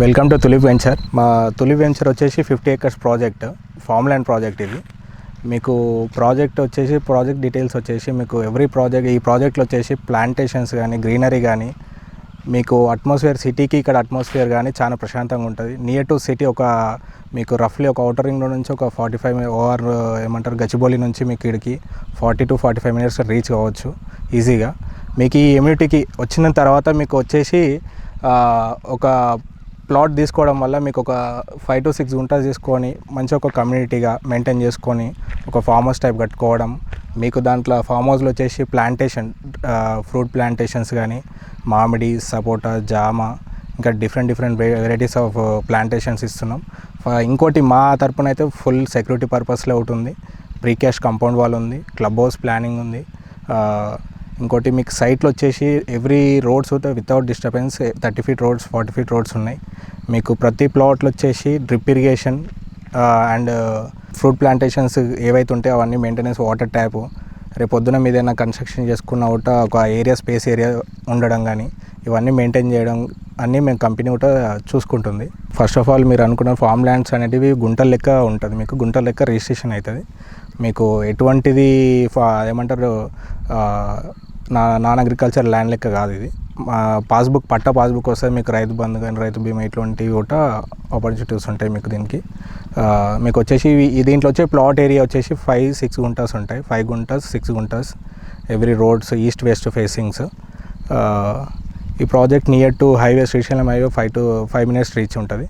Welcome to tulip venture మా tulip venture వచ్చేసి fifty acres project farm land project ఇది. మీకు ప్రాజెక్ట్ వచ్చేసి ప్రాజెక్ట్ డీటెయిల్స్ వచ్చేసి మీకు ఎవ్రీ ప్రాజెక్ట్ ఈ ప్రాజెక్ట్లో వచ్చేసి ప్లాంటేషన్స్ కానీ గ్రీనరీ కానీ మీకు అట్మాస్ఫియర్ సిటీకి ఇక్కడ అట్మాస్ఫియర్ కానీ చాలా ప్రశాంతంగా ఉంటుంది. నియర్ టు సిటీ ఒక మీకు రఫ్లీ ఒక అవుటర్ రింగ్ నుంచి ఒక ఫార్టీ ఫైవ్ ఓవర్ ఏమంటారు గచ్చిబౌలి నుంచి మీకు ఇక్కడికి forty two forty five minutes reach కావచ్చు ఈజీగా మీకు ఈ ఇమ్యూనిటీకి వచ్చిన తర్వాత మీకు వచ్చేసి ఒక ప్లాట్ తీసుకోవడం వల్ల మీకు ఒక ఫైవ్ టు సిక్స్ గుంటలు తీసుకొని మంచి ఒక కమ్యూనిటీగా మెయింటైన్ చేసుకొని ఒక ఫామ్ హౌస్ టైప్ కట్టుకోవడం మీకు దాంట్లో ఫామ్ హౌస్లో వచ్చేసి ప్లాంటేషన్ ఫ్రూట్ ప్లాంటేషన్స్ కానీ మామిడి సపోటా జామ ఇంకా different different varieties of plantations ఇస్తున్నాం. ఇంకోటి మా తరపున అయితే ఫుల్ సెక్యూరిటీ పర్పస్లో ఒకటి ఉంది. ప్రీ క్యాష్ కంపౌండ్ వాల్ ఉంది. క్లబ్ హౌస్ ప్లానింగ్ ఉంది ఇంకోటి మీకు సైట్లో వచ్చేసి every roads without disturbance thirty feet roads forty feet roads ఉన్నాయి. మీకు ప్రతి ప్లాట్లు వచ్చేసి drip irrigation and fruit plantations ఏవైతే ఉంటాయో అవన్నీ మెయింటెనెన్స్ వాటర్ ట్యాప్. రేపు పొద్దున మీద ఏదైనా కన్స్ట్రక్షన్ చేసుకున్న ఒకట ఒక ఏరియా స్పేస్ ఏరియా ఉండడం కానీ ఇవన్నీ మెయింటైన్ చేయడం అన్నీ మేము కంపెనీ కూడా చూసుకుంటుంది. ఫస్ట్ ఆఫ్ ఆల్ మీరు అనుకున్న ఫామ్ ల్యాండ్స్ అనేటివి గుంటల లెక్క ఉంటుంది. మీకు గుంటల లెక్క రిజిస్ట్రేషన్ అవుతుంది మీకు ఎటువంటిది ఫా ఏమంటారు నా నాన్ అగ్రికల్చర్ ల్యాండ్ లెక్క కాదు ఇది. మా పాస్బుక్ పట్ట పాస్బుక్ వస్తే మీకు రైతు బంధు కానీ రైతు బీమా ఇటువంటివి కూడా ఆపర్చునిటీస్ ఉంటాయి మీకు దీనికి. మీకు వచ్చేసి ఈ దీంట్లో వచ్చే ప్లాట్ ఏరియా వచ్చేసి ఫైవ్ సిక్స్ గుంటాస్ ఉంటాయి. Five guntas six guntas every roads east west facings ఈ project near to highway Srisailam highway five to five minutes reach ఉంటుంది.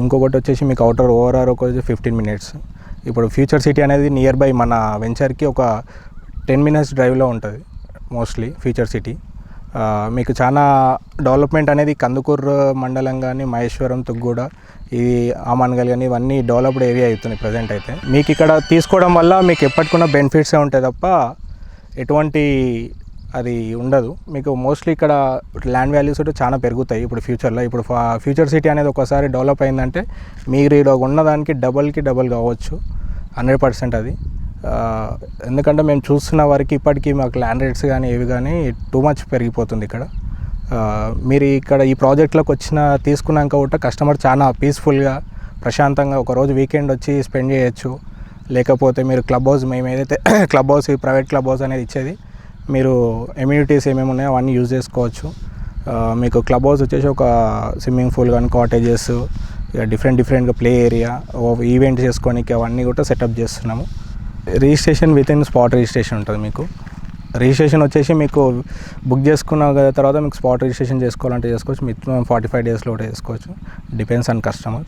ఇంకొకటి వచ్చేసి మీకు అవుటర్ ఓవరాల్ ఒక ఫిఫ్టీన్ మినిట్స్ ఇప్పుడు ఫ్యూచర్ సిటీ అనేది నియర్ బై మన వెంచర్కి ఒక టెన్ మినిట్స్ డ్రైవ్లో ఉంటుంది. మోస్ట్లీ ఫ్యూచర్ సిటీ మీకు చాలా డెవలప్మెంట్ అనేది కందుకూరు మండలం కానీ మహేశ్వరం తుగ్గూడ ఇది ఆమాన్గల్ కానీ ఇవన్నీ డెవలప్డ్ ఏరియా అవుతున్నాయి ప్రజెంట్ అయితే. మీకు ఇక్కడ తీసుకోవడం వల్ల మీకు ఎప్పటికున్న బెనిఫిట్సే ఉంటాయి తప్ప ఎటువంటి అది ఉండదు. మీకు మోస్ట్లీ ఇక్కడ ల్యాండ్ వాల్యూస్ కూడా చాలా పెరుగుతాయి ఇప్పుడు ఫ్యూచర్లో ఇప్పుడు ఫ్యూచర్ సిటీ అనేది ఒకసారి డెవలప్ అయిందంటే మీరు ఇక్కడ ఉన్నదానికి డబల్కి డబల్ కావచ్చు. హండ్రెడ్ పర్సెంట్ అది. ఎందుకంటే మేము చూస్తున్న వరకు ఇప్పటికీ మాకు ల్యాండ్ రేట్స్ కానీ ఏవి కానీ టూ మచ్ పెరిగిపోతుంది ఇక్కడ. మీరు ఇక్కడ ఈ ప్రాజెక్ట్లోకి వచ్చిన తీసుకున్నాక కూడా కస్టమర్ చాలా పీస్ఫుల్గా ప్రశాంతంగా ఒక రోజు వీకెండ్ వచ్చి స్పెండ్ చేయొచ్చు. లేకపోతే మీరు క్లబ్ హౌస్ మేము ఏదైతే club house private club house అనేది ఇచ్చేది మీరు ఎమ్యూనిటీస్ ఏమేమి ఉన్నాయో అవన్నీ యూజ్ చేసుకోవచ్చు. మీకు క్లబ్ హౌస్ వచ్చేసి ఒక స్విమ్మింగ్ పూల్ కానీ కాటేజెస్ ఇక డిఫరెంట్ డిఫరెంట్గా ప్లే ఏరియా ఈవెంట్ చేసుకోనికి అవన్నీ కూడా సెటప్ చేస్తున్నాము. Registration with in spot registration ఉంటుంది మీకు. రిజిస్ట్రేషన్ వచ్చేసి మీకు బుక్ చేసుకున్న తర్వాత మీకు స్పాట్ రిజిస్ట్రేషన్ చేసుకోవాలంటే చేసుకోవచ్చు. మినిమం ఫార్టీ ఫైవ్ డేస్లో కూడా చేసుకోవచ్చు. Depends on customer.